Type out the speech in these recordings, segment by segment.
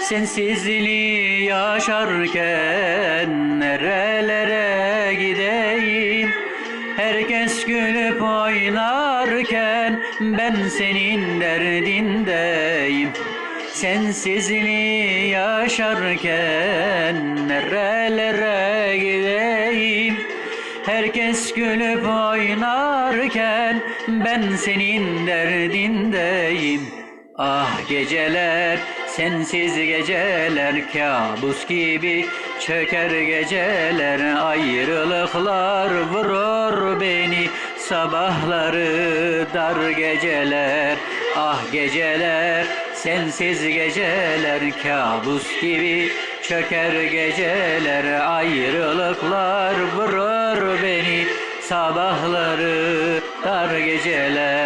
Sensizliği yaşarken nerelere gideyim? Herkes gülüp oynarken ben senin derdindeyim. Sensizliği yaşarken nerelere gideyim? Herkes gülüp oynarken ben senin derdindeyim Ah geceler sensiz geceler kabus gibi çöker geceler. Ayrılıklar vurur beni sabahları dar geceler. Ah geceler sensiz geceler kabus gibi çöker geceler. Ayrılıklar vurur beni sabahları dar geceler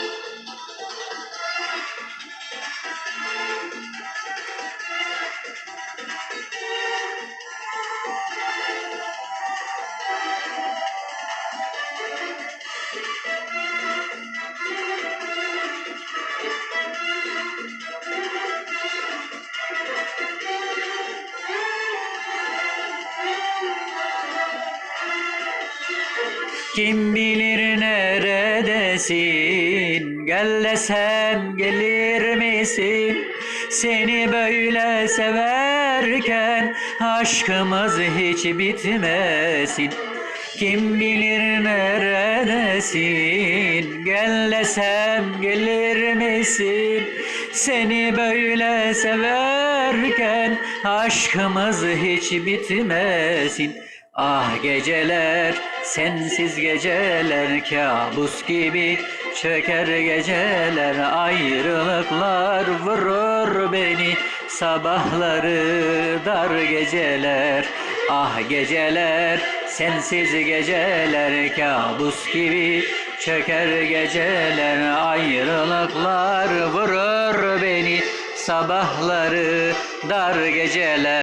Kim bilir neredesin? Gel desem gelir misin? Seni böyle severken Aşkımız hiç bitmesin. Kim bilir neredesin? Gel desem gelir misin? Seni böyle severken Aşkımız hiç bitmesin Ah geceler, sensiz geceler kabus gibi çöker geceler. Ayrılıklar vurur beni sabahları dar geceler. Ah geceler sensiz geceler kabus gibi çöker geceler. Ayrılıklar vurur beni sabahları dar geceler